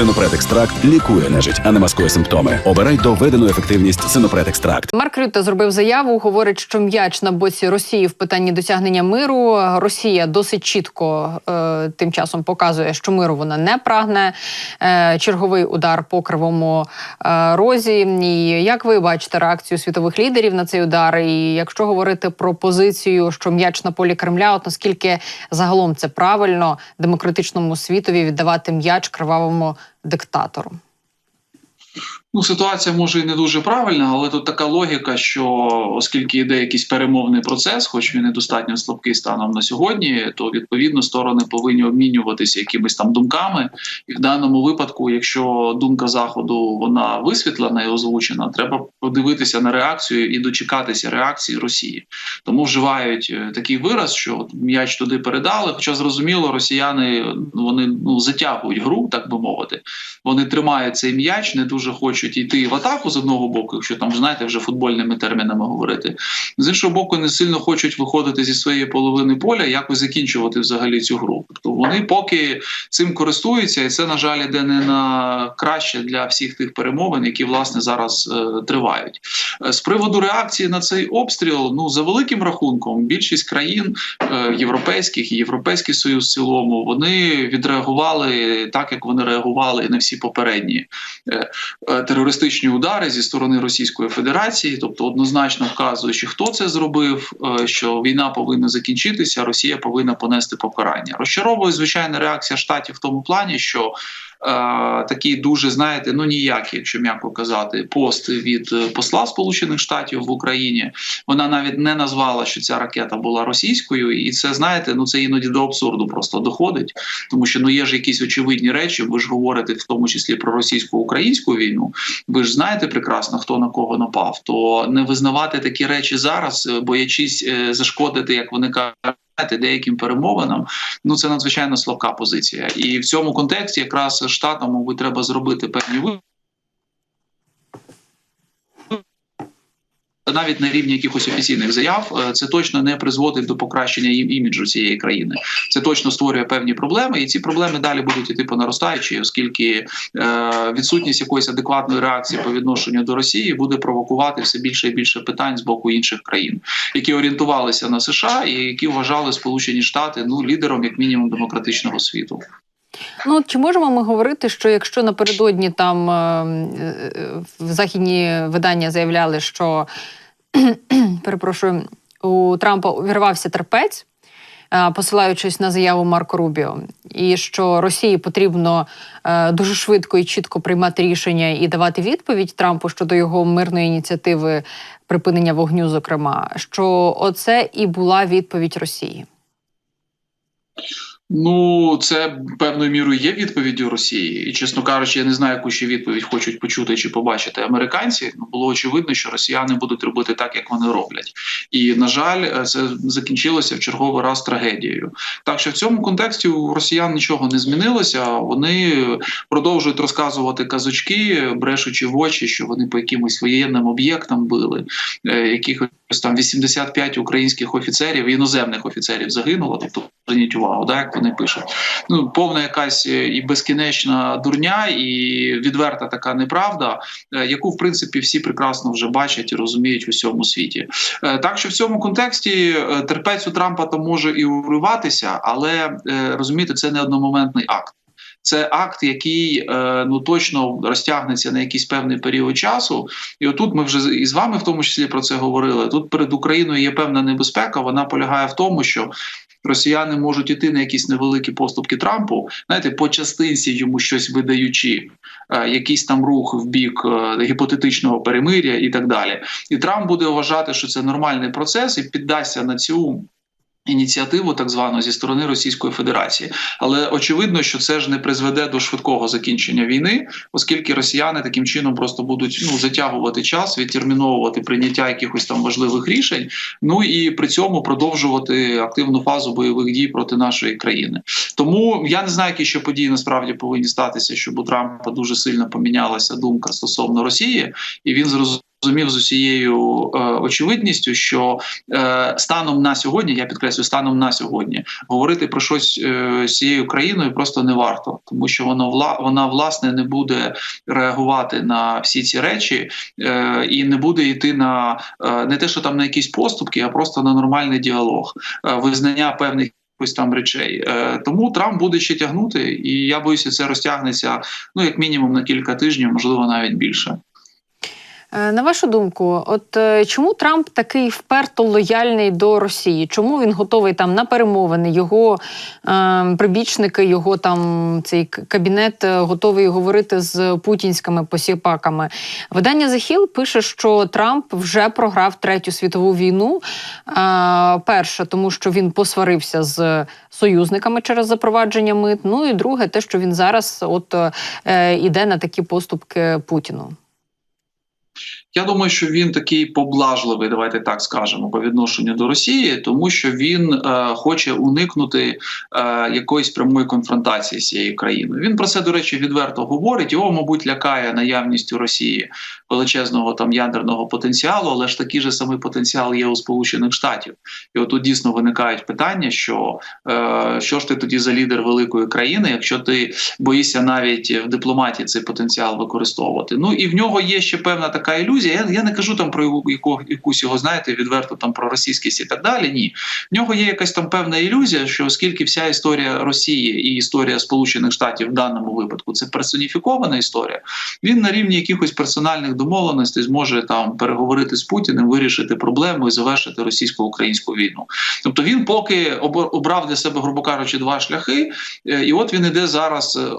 Синопред екстракт лікує нежить, а не маскує симптоми. Обирай доведену ефективність Синопред екстракт. Марк Рютте зробив заяву. Говорить, що м'яч на боці Росії в питанні досягнення миру. Росія досить чітко е, тим часом показує, що миру вона не прагне. Е, черговий удар по кривому е, розі. І як ви бачите реакцію світових лідерів на цей удар? І якщо говорити про позицію, що м'яч на полі Кремля, от наскільки загалом це правильно демократичному світові віддавати м'яч кривавому диктатору? Ну, ситуація може і не дуже правильна, але тут така логіка, що оскільки йде якийсь перемовний процес, хоч він і достатньо слабкий станом на сьогодні, то відповідно сторони повинні обмінюватися якимись там думками. І в даному випадку, якщо думка заходу вона висвітлена і озвучена, треба подивитися на реакцію і дочекатися реакції Росії. Тому вживають е, такий вираз, що м'яч туди передали. Хоча зрозуміло, росіяни вони ну затягують гру, так би мовити. Вони тримають цей м'яч, не дуже хочуть йти в атаку з одного боку, якщо там знаєте, вже футбольними термінами говорити. З іншого боку, не сильно хочуть виходити зі своєї половини поля, якось закінчувати взагалі цю гру. Тобто вони поки цим користуються, і це на жаль іде не на краще для всіх тих перемовин, які власне зараз е, тривають. Е, З приводу реакції на цей обстріл, ну за великим рахунком, більшість країн е, європейських і європейський союз в цілому вони відреагували так, як вони реагували на всі попередні е, е, терористичні удари зі сторони Російської Федерації, тобто однозначно вказуючи, хто це зробив, е, що війна повинна закінчитися, Росія повинна понести покарання. Розчаровує звичайна реакція штатів в тому плані, що такий дуже знаєте, ну ніякий, якщо м'яко казати, пост від е, посла Сполучених Штатів в Україні. Вона навіть не назвала, що ця ракета була російською, і це знаєте, ну це іноді до абсурду просто доходить, тому що ну є ж якісь очевидні речі. Ви ж говорите в тому числі про російсько-українську війну. Ви ж знаєте прекрасно, хто на кого напав. То не визнавати такі речі зараз, е, боячись е, зашкодити, як вони кажуть. Деяким перемовинам, ну це надзвичайно слабка позиція, і в цьому контексті якраз штатам, мабуть, треба зробити певні навіть на рівні якихось офіційних заяв, е, це точно не призводить до покращення їм іміджу цієї країни. Це точно створює певні проблеми, і ці проблеми далі будуть іти по наростаючій, оскільки е, відсутність якоїсь адекватної реакції по відношенню до Росії буде провокувати все більше і більше питань з боку інших країн, які орієнтувалися на США і які вважали Сполучені Штати ну лідером, як мінімум, демократичного світу. Ну чи можемо ми говорити, що якщо напередодні там е, е, західні видання заявляли, що перепрошую, у Трампа увірвався терпець, е, посилаючись на заяву Марко Рубіо, і що Росії потрібно е, дуже швидко і чітко приймати рішення і давати відповідь Трампу щодо його мирної ініціативи припинення вогню, зокрема, що оце і була відповідь Росії. Ну, це певною мірою є відповіддю Росії, і чесно кажучи, я не знаю, яку ще відповідь хочуть почути чи побачити американці. Ну було очевидно, що росіяни будуть робити так, як вони роблять, і на жаль, це закінчилося в черговий раз трагедією. Так що в цьому контексті у росіян нічого не змінилося. Вони продовжують розказувати казочки, брешучи в очі, що вони по якимось воєнним об'єктам били, е, якихось там 85 українських офіцерів, іноземних офіцерів загинуло. Тобто зверніть увагу, да, як вони пишуть. Ну повна якась і безкінечна дурня, і відверта така неправда, е, яку в принципі всі прекрасно вже бачать і розуміють в усьому світі. Е, Так що в цьому контексті е, терпець у Трампа то може і уриватися, але е, розумієте, це не одномоментний акт. Це акт, який е, ну точно розтягнеться на якийсь певний період часу. І отут ми вже і з вами в тому числі про це говорили. Тут перед Україною є певна небезпека. Вона полягає в тому, що росіяни можуть іти на якісь невеликі поступки Трампу, знаєте, по частинці йому щось видаючи, е, якийсь там рух в бік е, гіпотетичного перемиря і так далі. І Трамп буде вважати, що це нормальний процес, і піддасться на цю. Ініціативу так звану зі сторони Російської Федерації, але очевидно, що це ж не призведе до швидкого закінчення війни, оскільки росіяни таким чином просто будуть ну затягувати час, відтерміновувати прийняття якихось там важливих рішень. Ну і при цьому продовжувати активну фазу бойових дій проти нашої країни. Тому я не знаю, які ще події насправді повинні статися, щоб у Трампа дуже сильно помінялася думка стосовно Росії, і він зрозумів зрозумів з усією е, очевидністю, що е, станом на сьогодні, я підкреслю, станом на сьогодні говорити про щось е, цією країною просто не варто, тому що воно вла вона власне не буде реагувати на всі ці речі е, і не буде йти на е, не те, що там на якісь поступки, а просто на нормальний діалог, е, визнання певних. Ось там речей, Е, тому Трамп буде ще тягнути, і я боюся, це розтягнеться ну як мінімум на кілька тижнів, можливо, навіть більше. Е, На вашу думку, от е, чому Трамп такий вперто лояльний до Росії? Чому він готовий там на перемовини? Його е, прибічники, його там цей кабінет е, готовий говорити з путінськими посіпаками? Видання Hill пише, що Трамп вже програв третю світову війну. Е, перше, тому що він посварився з союзниками через запровадження мит. Ну і друге, те, що він зараз от е, іде на такі поступки Путіну. Я думаю, що він такий поблажливий, давайте так скажемо, по відношенню до Росії, тому що він е, хоче уникнути е, якоїсь прямої конфронтації з цією країною. Він про це, до речі, відверто говорить. Його, мабуть, лякає наявність у Росії величезного там ядерного потенціалу, але ж такий же самий потенціал є у Сполучених Штатів. І отут дійсно виникають питання, що е, що ж ти тоді за лідер великої країни, якщо ти боїшся навіть в дипломатії цей потенціал використовувати. Ну і в нього є ще певна така ілюзія. Я, я не кажу там про яку, якусь його, знаєте, відверто там про російськість і так далі. Ні, в нього є якась там певна ілюзія, що оскільки вся історія Росії і історія Сполучених Штатів в даному випадку це персоніфікована історія, він на рівні якихось персональних домовленостей зможе там переговорити з Путіним, вирішити проблему і завершити російсько-українську війну. Тобто він поки обрав для себе, грубо кажучи, два шляхи, е, і от він іде зараз е,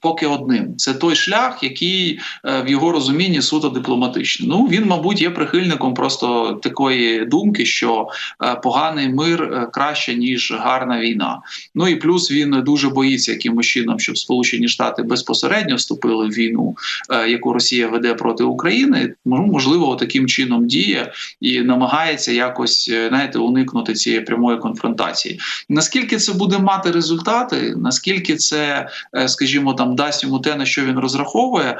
поки одним. Це той шлях, який е, в його розумінні суто дипломатичний. Ну він, мабуть, є прихильником просто такої думки, що е, поганий мир е, краще ніж гарна війна. Ну і плюс він дуже боїться якимось чином, щоб Сполучені Штати безпосередньо вступили в війну, е, яку Росія веде проти України. Ну, можливо, таким чином діє і намагається якось знаєте, уникнути цієї прямої конфронтації. Наскільки це буде мати результати, наскільки це, скажімо, там дасть йому те, на що він розраховує,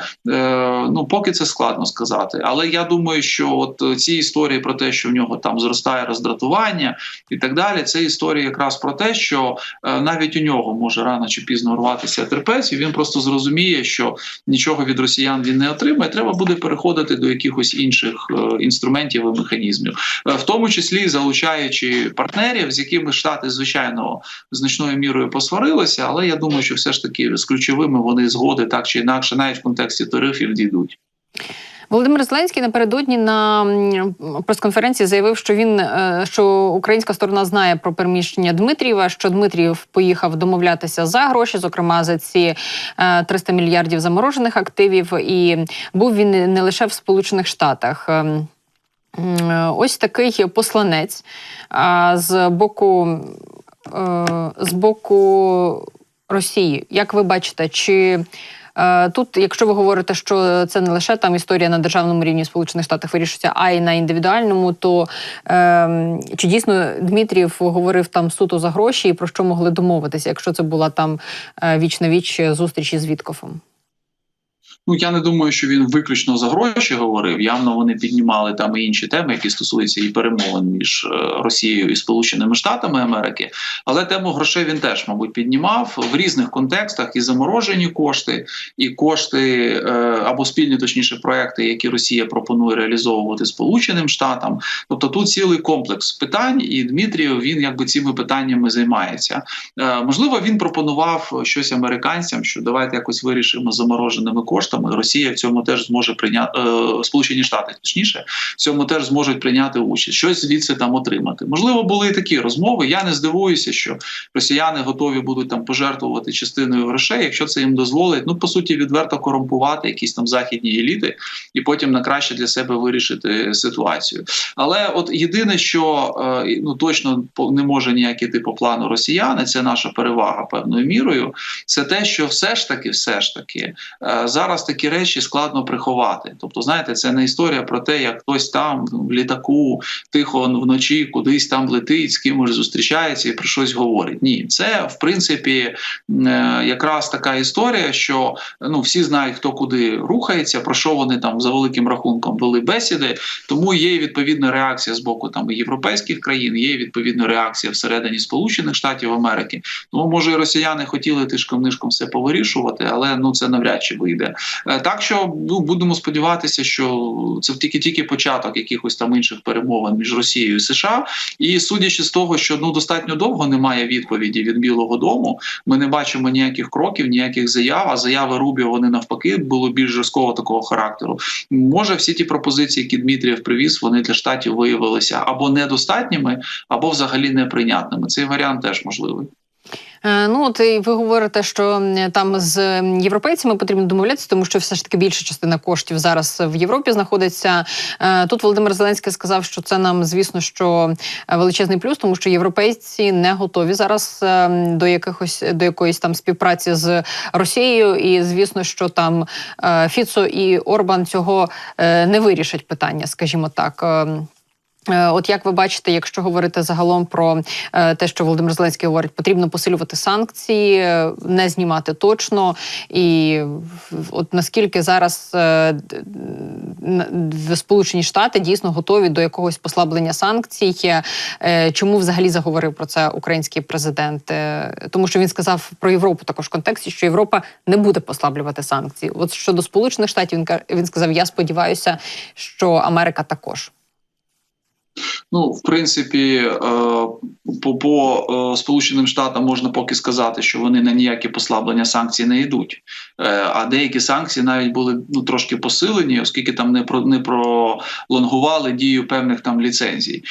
ну поки це складно сказати. Але я думаю, що от е, ці історії про те, що в нього там зростає роздратування і так далі, це історія якраз про те, що е, навіть у нього може рано чи пізно рватися терпець, і він просто зрозуміє, що нічого від росіян він не отримає. Треба буде переходити до якихось інших е, інструментів і механізмів, в тому числі залучаючи партнерів, з якими штати звичайно значною мірою посварилися, але я думаю, що все ж таки з ключовими вони згоди так чи інакше, навіть в контексті тарифів дійдуть. Володимир Зеленський напередодні на прес-конференції заявив, що він е, що українська сторона знає про переміщення Дмитрієва, що Дмитрієв поїхав домовлятися за гроші, зокрема за ці е, 300 мільярдів заморожених активів, і був він не лише в Сполучених Штатах. Ем, Ось такий посланець з боку е, з боку Росії. Як ви бачите, чи Е, Тут, якщо ви говорите, що це не лише там історія на державному рівні Сполучених Штатах вирішується, а й на індивідуальному, то е, чи дійсно Дмитрів говорив там суто за гроші і про що могли домовитися, якщо це була там е, віч на віч зустріч із Віткофом? Ну я не думаю, що він виключно за гроші говорив. Явно вони піднімали там і інші теми, які стосуються і перемовин між е, Росією і Сполученими Штатами Америки. Але тему грошей він теж, мабуть, піднімав в різних контекстах і заморожені кошти, і кошти е, або спільні, точніше, проекти, які Росія пропонує реалізовувати Сполученим Штатам. Тобто тут цілий комплекс питань, і Дмитрієв він якби цими питаннями займається. Е, можливо, він пропонував щось американцям, що давайте якось вирішимо замороженими коштами. Росія в цьому теж зможе прийняти е, Сполучені Штати, точніше, в цьому теж зможуть прийняти участь, щось звідси там отримати. Можливо, були такі розмови. Я не здивуюся, що росіяни готові будуть там пожертвувати частиною грошей, якщо це їм дозволить. Ну по суті, відверто корумпувати якісь там західні еліти, і потім на краще для себе вирішити ситуацію. Але от єдине, що е, ну точно не може ніяк іти по плану росіяни, це наша перевага певною мірою. Це те, що все ж таки, все ж таки, е, зараз зараз такі речі складно приховати. Тобто, знаєте, це не історія про те, як хтось там в літаку тихо вночі кудись там летить, з кимось зустрічається і про щось говорить. Ні, це в принципі е, якраз така історія, що ну всі знають, хто куди рухається, про що вони там за великим рахунком вели бесіди. Тому є відповідна реакція з боку там європейських країн, є відповідна реакція всередині Сполучених Штатів Америки. Ну може, і росіяни хотіли тишком нишком все повирішувати, але ну це навряд чи вийде. Е, Так що ну будемо сподіватися, що це тільки тільки початок якихось там інших перемовин між Росією і США. І судячи з того, що ну достатньо довго немає відповіді від Білого Дому, ми не бачимо ніяких кроків, ніяких заяв. А заяви Рубіо вони навпаки були більш жорсткого такого характеру. Може, всі ті пропозиції, які Дмитрієв привіз, вони для штатів виявилися або недостатніми, або взагалі неприйнятними. Цей варіант теж можливий. Е, Ну, от і ви говорите, що там з європейцями потрібно домовлятися, тому що все ж таки більша частина коштів зараз в Європі знаходиться. Е, Тут Володимир Зеленський сказав, що це нам, звісно, що е, величезний плюс, тому що європейці не готові зараз до якихось до якоїсь там співпраці з Росією. І звісно, що там Фіцо і Орбан цього не вирішать питання, скажімо так. Е, От як ви бачите, якщо говорити загалом про е, те, що Володимир Зеленський говорить, потрібно посилювати санкції, е, не знімати точно. І от наскільки зараз Сполучені Штати дійсно готові до якогось послаблення санкцій? Чому взагалі заговорив про це український президент? Тому що він сказав про Європу також в контексті, що Європа не буде послаблювати санкції. От щодо Сполучених Штатів, він сказав: Я сподіваюся, що Америка також. Ну, в принципі, е, по, е, Сполученим Штатам можна поки сказати, що вони на ніякі послаблення санкцій не йдуть. Е, А деякі санкції навіть були ну трошки посилені, оскільки там не про не пролонгували дію певних там ліцензій.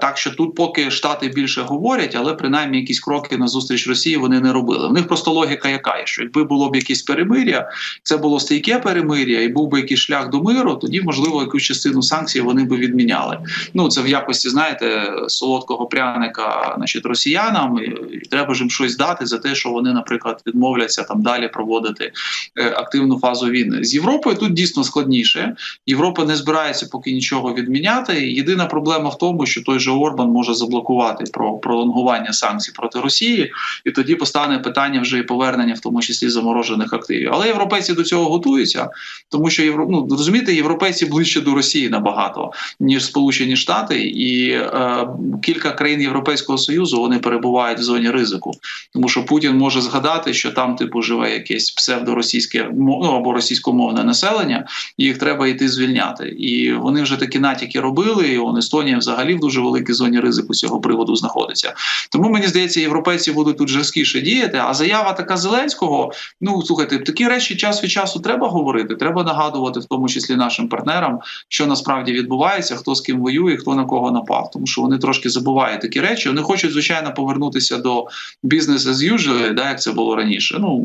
Так що тут поки штати більше говорять, але принаймні якісь кроки на зустріч Росії вони не робили. В них просто логіка яка є, що якби було б якесь перемир'я, це було стійке перемир'я, і був би якийсь шлях до миру, тоді можливо якусь частину санкцій вони би відміняли. Ну це в якості, знаєте, солодкого пряника, значить, росіянам, і, треба ж їм щось дати за те, що вони, наприклад, відмовляться там далі проводити е, активну фазу війни. З Європою тут дійсно складніше. Європа не збирається поки нічого відміняти. Єдина проблема в тому, що той же Орбан може заблокувати про пролонгування санкцій проти Росії, і тоді постане питання вже і повернення, в тому числі заморожених активів. Але європейці до цього готуються, тому що євро... ну, розумієте, європейці ближче до Росії набагато ніж Сполучені Штати, і е, кілька країн Європейського союзу вони перебувають в зоні ризику, тому що Путін може згадати, що там типу живе якесь псевдоросійське ну, або російськомовне населення, і їх треба йти звільняти. І вони вже такі натяки робили. І он Естонія взагалі в дуже великій зоні ризику з цього приводу знаходиться. Тому мені здається, європейці будуть тут жорсткіше діяти. А заява така Зеленського. Ну слухайте, такі речі час від часу треба говорити. Треба нагадувати, в тому числі нашим партнерам, що насправді відбувається, хто з ким воює, хто на кого напав. Тому що вони трошки забувають такі речі. Вони хочуть, звичайно, повернутися до бізнес as usual, да, як це було раніше. Ну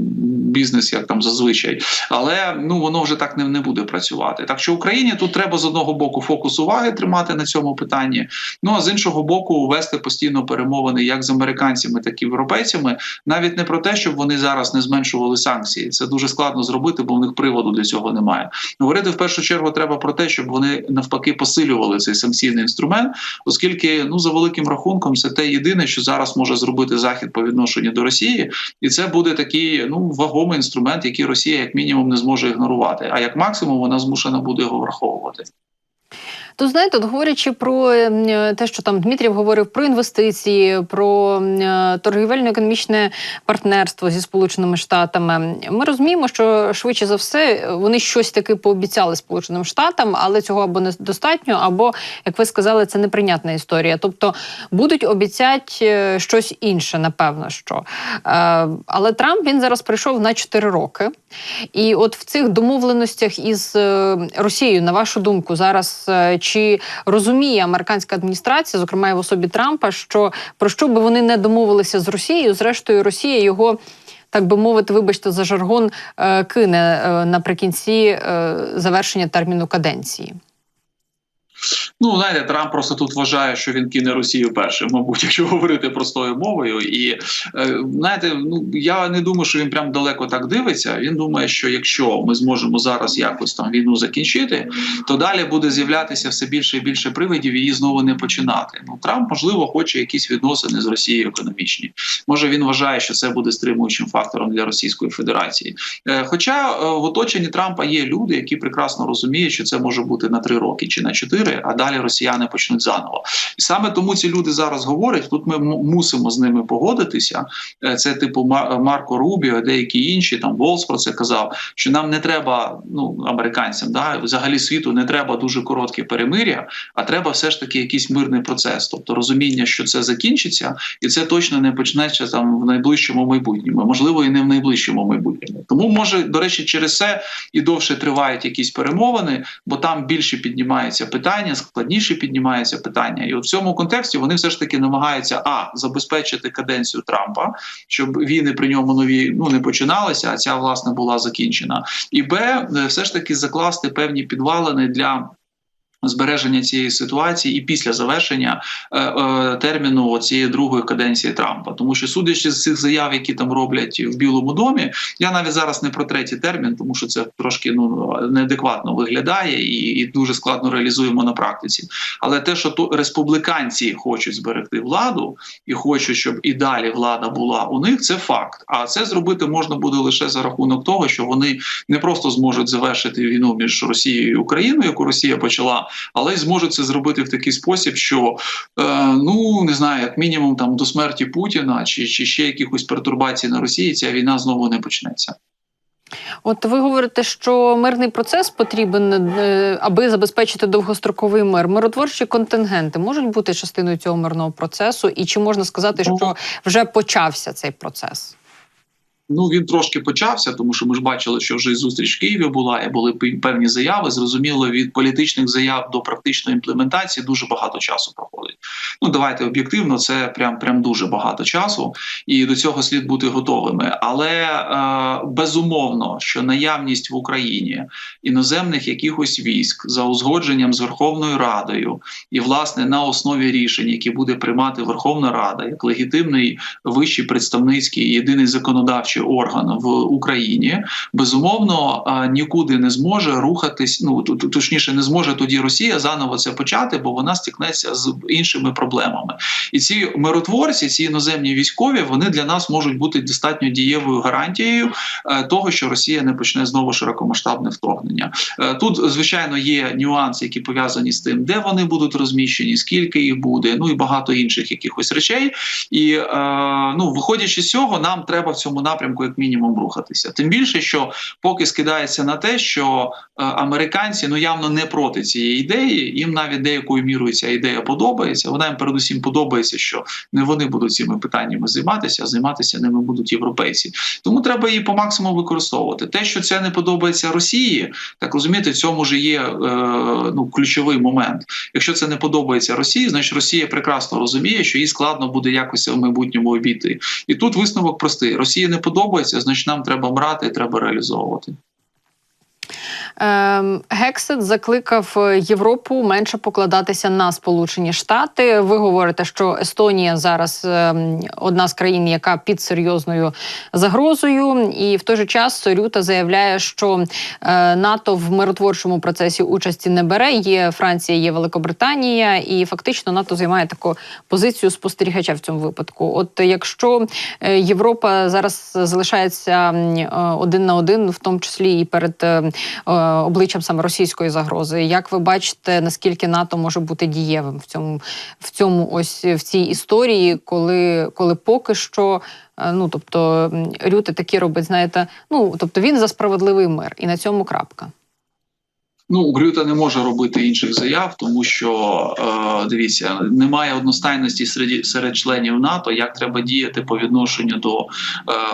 бізнес як там зазвичай, але ну воно вже так не, не буде працювати. Так що Україні тут треба з одного боку фокус уваги тримати на цьому питанні. Ну а з іншого боку, вести постійно перемовини як з американцями, так і європейцями, навіть не про те, щоб вони зараз не зменшували санкції. Це дуже складно зробити, бо в них приводу для цього немає. Говорити в першу чергу треба про те, щоб вони навпаки посилювали цей санкційний інструмент, оскільки ну за великим рахунком це те єдине, що зараз може зробити захід по відношенню до Росії, і це буде такий ну вагомий інструмент, який Росія як мінімум не зможе ігнорувати. А як максимум вона змушена буде його враховувати. То знаєте, от говорячи про е, те, що там Дмитрів говорив про інвестиції, про е, торгівельно-економічне партнерство зі Сполученими Штатами, ми розуміємо, що швидше за все вони щось таки пообіцяли Сполученим Штатам, але цього або недостатньо, або як ви сказали, це неприйнятна історія. Тобто будуть обіцяти е, щось інше, напевно, що але Трамп він зараз прийшов на 4 роки. І от в цих домовленостях із Росією, на вашу думку, зараз чи розуміє американська адміністрація, зокрема і в особі Трампа, що про що би вони не домовилися з Росією, зрештою Росія його. Так би мовити, вибачте, за жаргон е, кине е, наприкінці е, завершення терміну каденції. Ну, знаєте, Трамп просто тут вважає, що він кине Росію першим, мабуть, якщо говорити простою мовою. І е, знаєте, ну я не думаю, що він прям далеко так дивиться. Він думає, що якщо ми зможемо зараз якось там війну закінчити, то далі буде з'являтися все більше і більше привидів її знову не починати. Ну Трамп можливо хоче якісь відносини з Росією економічні. Може він вважає, що це буде стримуючим фактором для Російської Федерації. Е, Хоча е, в оточенні Трампа є люди, які прекрасно розуміють, що це може бути на три роки чи на чотири, а далі росіяни почнуть заново. І саме тому ці люди зараз говорять. Тут ми мусимо з ними погодитися. Е, Це типу Мар- Марко Рубіо, деякі інші там Волс про це казав. Що нам не треба, ну американцям, да взагалі світу не треба дуже коротке перемиря, а треба все ж таки якийсь мирний процес, тобто розуміння, що це закінчиться, і це точно не почнеться там в найближчому майбутньому, можливо, і не в найближчому майбутньому. Тому може до речі, через це і довше тривають якісь перемовини, бо там більше піднімаються питання, складніше піднімається питання. І в цьому контексті вони все ж таки намагаються а забезпечити каденцію Трампа, щоб війни при ньому нові ну не починалися, а ця власне була закінчена. І б е, все ж таки закласти певні підвалини для. Збереження цієї ситуації і після завершення е, е, терміну цієї другої каденції Трампа, тому що судячи з цих заяв, які там роблять в Білому домі, я навіть зараз не про третій термін, тому що це трошки ну неадекватно виглядає і, і дуже складно реалізуємо на практиці. Але те, що то республіканці хочуть зберегти владу і хочуть, щоб і далі влада була у них, це факт. А це зробити можна буде лише за рахунок того, що вони не просто зможуть завершити війну між Росією і Україною, яку Росія почала, але й зможуть це зробити в такий спосіб, що е, ну не знаю, як мінімум там до смерті Путіна чи, чи ще якихось пертурбацій на Росії, ця війна знову не почнеться. От ви говорите, що мирний процес потрібен, е, аби забезпечити довгостроковий мир. Миротворчі контингенти можуть бути частиною цього мирного процесу, і чи можна сказати, що вже почався цей процес? Ну він трошки почався, тому що ми ж бачили, що вже і зустріч в Києві була, і були пе- певні заяви. Зрозуміло, від політичних заяв до практичної імплементації дуже багато часу проходить. Ну давайте об'єктивно, це прям прям дуже багато часу, і до цього слід бути готовими. Але е, безумовно, що наявність в Україні іноземних якихось військ за узгодженням з Верховною Радою, і власне на основі рішень, які буде приймати Верховна Рада як легітимний вищий представницький єдиний законодавчий орган в Україні, безумовно нікуди не зможе рухатись. Ну точніше, не зможе тоді Росія заново це почати, бо вона стикнеться з іншими проблемами. І ці миротворці, ці іноземні військові, вони для нас можуть бути достатньо дієвою гарантією е, того, що Росія не почне знову широкомасштабне вторгнення. Е, Тут звичайно є нюанси, які пов'язані з тим, де вони будуть розміщені, скільки їх буде, ну і багато інших якихось речей. І е, ну, виходячи з цього, нам треба в цьому напрямку як мінімум рухатися. Тим більше, що поки скидається на те, що е, американці ну явно не проти цієї ідеї. Їм навіть деякою мірою ця ідея подобається. Вона їм передусім подобається, що не вони будуть цими питаннями займатися, а займатися ними будуть європейці. Тому треба її по максимуму використовувати. Те, що це не подобається Росії, так розумієте, в цьому ж є е, ну ключовий момент. Якщо це не подобається Росії, значить Росія прекрасно розуміє, що їй складно буде якось в майбутньому обійти. І тут висновок простий: Росії не подобається, значить нам треба брати і треба реалізовувати. Ем, Гексет закликав е, Європу менше покладатися на Сполучені Штати. Ви говорите, що Естонія зараз ем, одна з країн, яка під серйозною загрозою, і в той же час Рюта заявляє, що е, НАТО в миротворчому процесі участі не бере. Є Франція, є Великобританія, і фактично НАТО займає таку позицію спостерігача в цьому випадку. От якщо е, Європа зараз залишається один на один, в тому числі і перед обличчям саме російської загрози. Як ви бачите, наскільки НАТО може бути дієвим в цьому в цьому ось в цій історії, коли, коли поки що. е, Ну, тобто м, такі робить, знаєте, ну тобто він за справедливий мир, і на цьому крапка. Ну, Грюта не може робити інших заяв, тому що е, дивіться, немає одностайності серед, серед членів НАТО, як треба діяти по відношенню до е,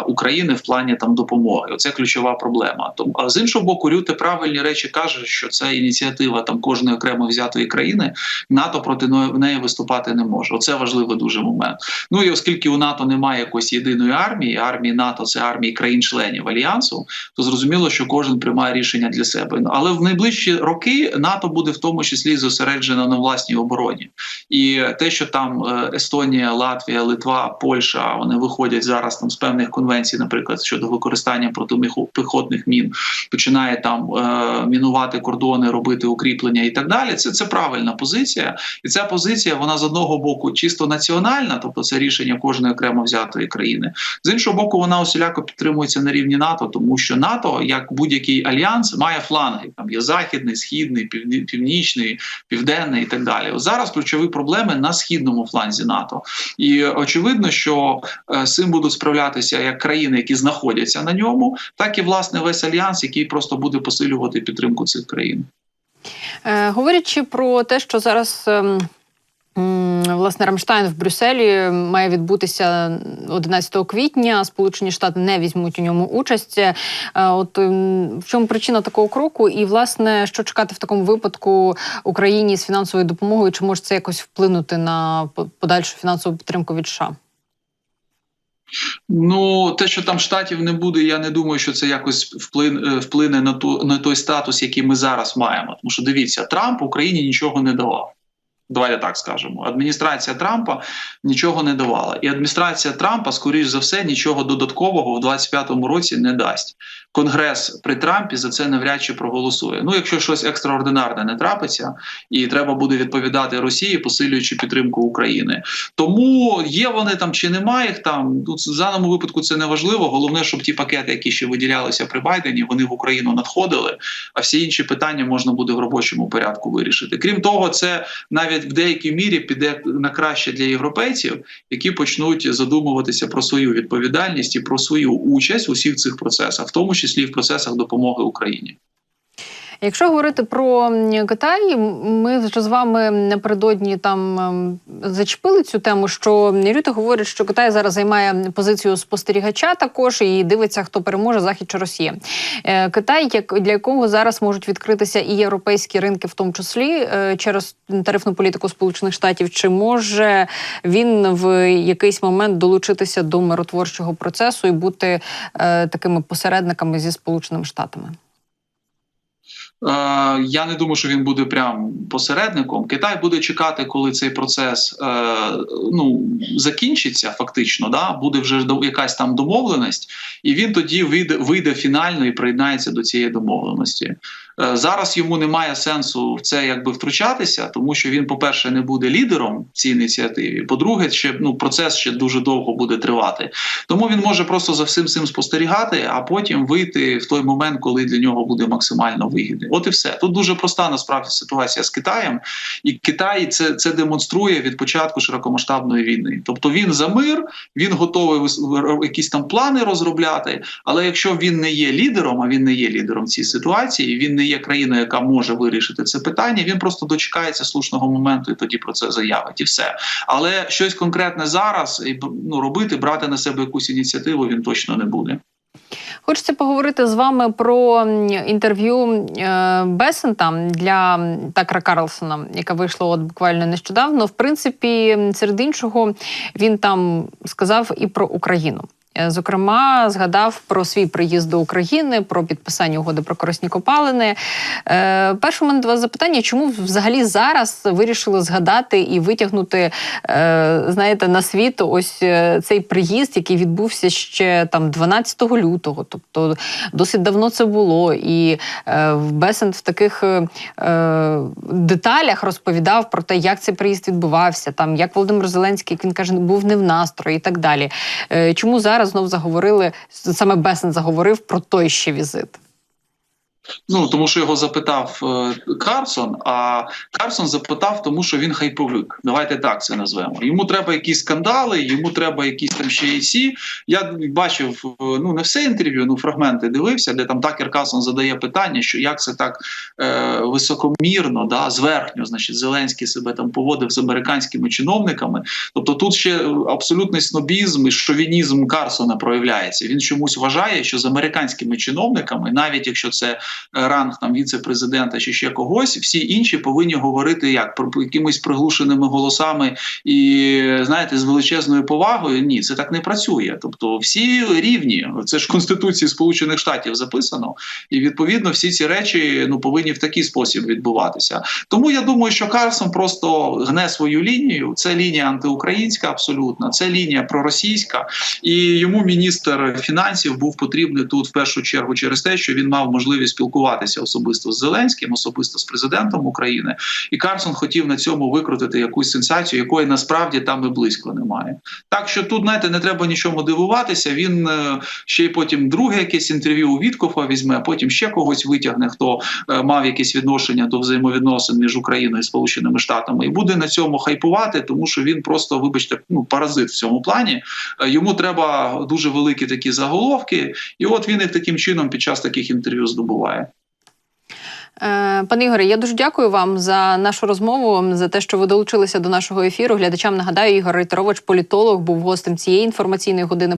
України в плані там допомоги. Оце ключова проблема. Тому а з іншого боку, Рюте правильні речі каже, що це ініціатива там кожної окремо взятої країни. НАТО проти неї- неї виступати не може. Оце важливий дуже момент. Ну і оскільки у НАТО немає якоїсь єдиної армії, армії НАТО це армії країн-членів альянсу, то зрозуміло, що кожен приймає рішення для себе. Але в найближчі найближчі роки НАТО буде в тому числі зосереджено на власній обороні, і те, що там е, Естонія, Латвія, Литва, Польща вони виходять зараз там з певних конвенцій, наприклад, щодо використання протипіхотних мін, починає там е, мінувати кордони, робити укріплення і так далі. Це це правильна позиція, і ця позиція вона з одного боку чисто національна, тобто це рішення кожної окремо взятої країни. З іншого боку, вона усіляко підтримується на рівні НАТО, тому що НАТО, як будь-який альянс, має фланги. Там є західний, східний, півні- північний, південний і так далі. Зараз ключові проблеми на східному фланзі НАТО, і очевидно, що е, з цим будуть справлятися як країни, які знаходяться на ньому, так і власне весь альянс, який просто буде посилювати підтримку цих країн. Е, говорячи про те, що зараз. Власне, Рамштайн в Брюсселі має відбутися 11 квітня. Сполучені Штати не візьмуть у ньому участь. Е, От ем, в чому причина такого кроку? І власне, що чекати в такому випадку Україні з фінансовою допомогою? Чи може це якось вплинути на по- подальшу фінансову підтримку від США? Ну, те, що там штатів не буде, я не думаю, що це якось вплине, вплине на ту на той статус, який ми зараз маємо. Тому що дивіться, Трамп Україні нічого не давав. Давайте так скажемо. Адміністрація Трампа нічого не давала, і адміністрація Трампа, скоріш за все, нічого додаткового в 25-му році не дасть. Конгрес при Трампі за це навряд чи проголосує. Ну, якщо щось екстраординарне не трапиться, і треба буде відповідати Росії, посилюючи підтримку України. Тому є вони там чи немає їх там. Тут в даному випадку це не важливо. Головне, щоб ті пакети, які ще виділялися при Байдені, вони в Україну надходили. А всі інші питання можна буде в робочому порядку вирішити. Крім того, це навіть в деякій мірі піде на краще для європейців, які почнуть задумуватися про свою відповідальність і про свою участь у всіх цих процесах, в тому числі в процесах допомоги Україні. Якщо говорити про Китай, ми вже з вами напередодні там ем, зачепили цю тему. Що люди говорять, що Китай зараз займає позицію спостерігача також і дивиться, хто переможе захід чи Росія. Е, Китай, як для якого зараз можуть відкритися і європейські ринки, в тому числі е, через тарифну політику Сполучених Штатів, чи може він в якийсь момент долучитися до миротворчого процесу і бути е, такими посередниками зі Сполученими Штатами? Е, Я не думаю, що він буде прям посередником. Китай буде чекати, коли цей процес е, ну закінчиться, фактично, да буде вже якась там домовленість, і він тоді вийде, вийде фінально і приєднається до цієї домовленості. Е, Зараз йому немає сенсу в це якби втручатися, тому що він, по-перше, не буде лідером в цій ініціативі. По-друге, ще ну процес ще дуже довго буде тривати. Тому він може просто за всім цим спостерігати, а потім вийти в той момент, коли для нього буде максимально вигідно. От і все. Тут дуже проста насправді ситуація з Китаєм, і Китай це, це демонструє від початку широкомасштабної війни. Тобто він за мир, він готовий якісь там плани розробляти. Але якщо він не є лідером, а він не є лідером цій ситуації, він не є країною, яка може вирішити це питання. Він просто дочекається слушного моменту і тоді про це заявить, і все. Але щось конкретне зараз і ну робити, брати на себе якусь ініціативу він точно не буде. Хочеться поговорити з вами про інтерв'ю е, Бесента для м, Такера Карлсона, яке вийшло от буквально нещодавно. В принципі, серед іншого, він там сказав і про Україну. Е, Зокрема, згадав про свій приїзд до України, про підписання угоди про корисні копалини. Е, перше у мене до вас запитання: чому взагалі зараз вирішили згадати і витягнути, е, знаєте, на світ ось цей приїзд, який відбувся ще там 12 лютого, тобто досить давно це було. І е, Бесент в таких деталях розповідав про те, як цей приїзд відбувався, там як Володимир Зеленський, як він каже, був не в настрої і так далі. Чому зараз знов заговорили саме Бесен заговорив про той ще візит? Ну тому що його запитав е, Карсон. А Карсон запитав, тому що він хайповик. Давайте так це назвемо. Йому треба якісь скандали, йому треба якісь там ще і сі. Я бачив е, ну не все інтерв'ю, ну фрагменти дивився, де там Такер Карсон задає питання, що як це так е, високомірно, да, зверхньо, значить, Зеленський себе там поводив з американськими чиновниками. Тобто тут ще абсолютний снобізм і шовінізм Карсона проявляється. Він чомусь вважає, що з американськими чиновниками, навіть якщо це ранг там віце-президента чи ще когось, всі інші повинні говорити як про якимись приглушеними голосами і знаєте, з величезною повагою. Ні, це так не працює. Тобто, всі рівні. Це ж в Конституції Сполучених Штатів записано, і відповідно всі ці речі ну повинні в такий спосіб відбуватися. Тому я думаю, що Карсон просто гне свою лінію. Це лінія антиукраїнська, абсолютно, це лінія проросійська, і йому міністр фінансів був потрібний тут в першу чергу через те, що він мав можливість спілкуватися особисто з Зеленським, особисто з президентом України. І Карсон хотів на цьому викрутити якусь сенсацію, якої насправді там і близько немає. Так що тут, знаєте, не треба нічому дивуватися. Він е, ще й потім друге якесь інтерв'ю у Віткофа візьме, потім ще когось витягне, хто е, мав якесь відношення до взаємовідносин між Україною і Сполученими Штатами, і буде на цьому хайпувати, тому що він просто, вибачте, ну паразит в цьому плані. Е, Йому треба дуже великі такі заголовки, і от він їх таким чином під час таких інтерв'ю здобуває. Е, Пане Ігоре, я дуже дякую вам за нашу розмову, за те, що ви долучилися до нашого ефіру. Глядачам нагадаю, Ігор Рейтерович, політолог, був гостем цієї інформаційної години.